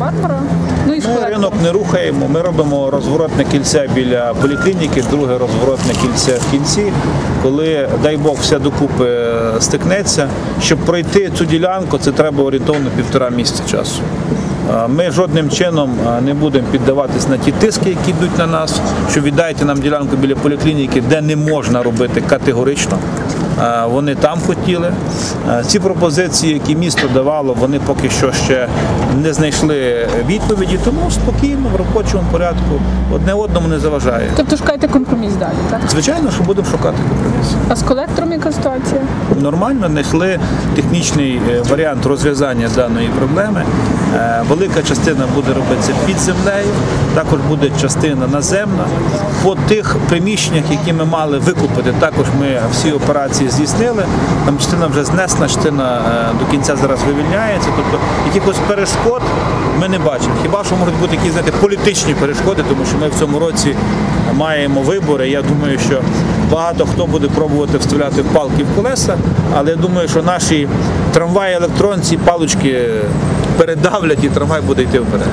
Барбара. Ну і Ми ринок не рухаємо, ми робимо розворотне кільце біля поліклініки, друге розворотне кільце в кінці. Коли, дай Бог, все докупи е, стикнеться, щоб пройти цю ділянку, це треба орієнтовно півтора місяця часу. Ми жодним чином не будемо піддаватись на ті тиски, які йдуть на нас, що віддайте нам ділянку біля поліклініки, де не можна робити категорично. Е, Вони там хотіли. Е, Ці пропозиції, які місто давало, вони поки що ще не знайшли відповіді, тому спокійно, в робочому порядку, одне одному не заважає. Тобто шукаєте компроміс далі, так? Звичайно, що будемо шукати компроміс. А з колектором яка ситуація? Нормально знайшли технічний е, варіант розв'язання даної проблеми. Велика частина буде робитися під землею, також буде частина наземна. По тих приміщеннях, які ми мали викупити, також ми всі операції здійснили. Там частина вже знесена, частина е, до кінця зараз вивільняється. Тобто якихось перешкод ми не бачимо. Хіба що можуть бути якісь знаєте, політичні перешкоди, тому що ми в цьому році маємо вибори. Я думаю, що багато хто буде пробувати вставляти палки в колеса, але я думаю, що наші трамваї електронці палочки передавлять і трамвай буде йти вперед.